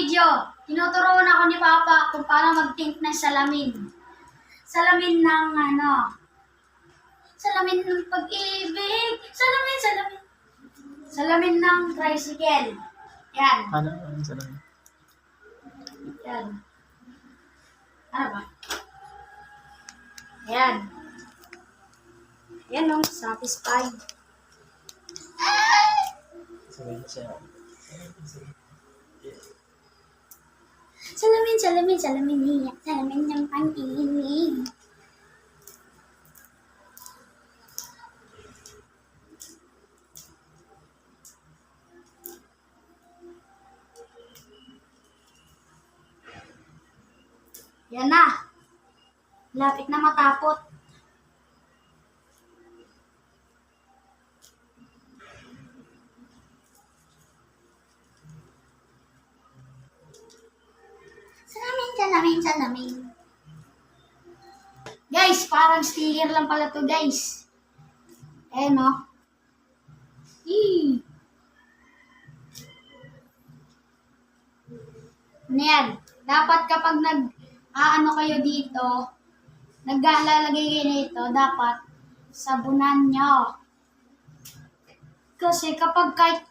video, tinuturuan ako ni Papa kung paano mag-tint ng salamin. Salamin ng ano, salamin ng pag-ibig, salamin, salamin. Salamin ng tricycle. Yan, Ano? Ano sa namin? yan. Ano ba? Yan. Yan o, satisfied. Sabay siya. Salamin, salamin, salamin, hiyak, salamin ng pang-ibig. Yan na. Lapit na matapot. Salamin, salamin. Guys, parang sticker lang pala to guys. Eh no. Eee. Yan? Dapat kapag nag aano kayo dito, naglalagay kayo nito, dapat sabunan nyo. Kasi kapag kahit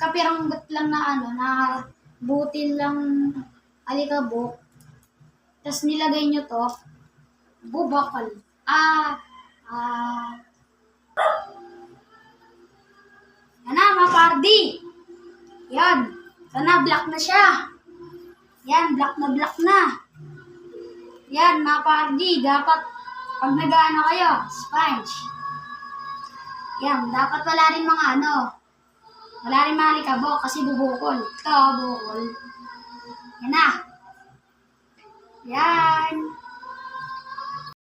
kapiranggot lang na ano, na butil lang alikabok, tapos nilagay nyo to, bubakal. Ah, ah, yan na, mga pardi. Yan. Sana black na siya. Yan, black na black na. Yan, mga pardi. Dapat, pag nag-ano kayo, sponge. Yan, dapat wala rin mga ano. Wala rin mga likabok kasi bubukol. Ito, bukol. Yan na. Yan.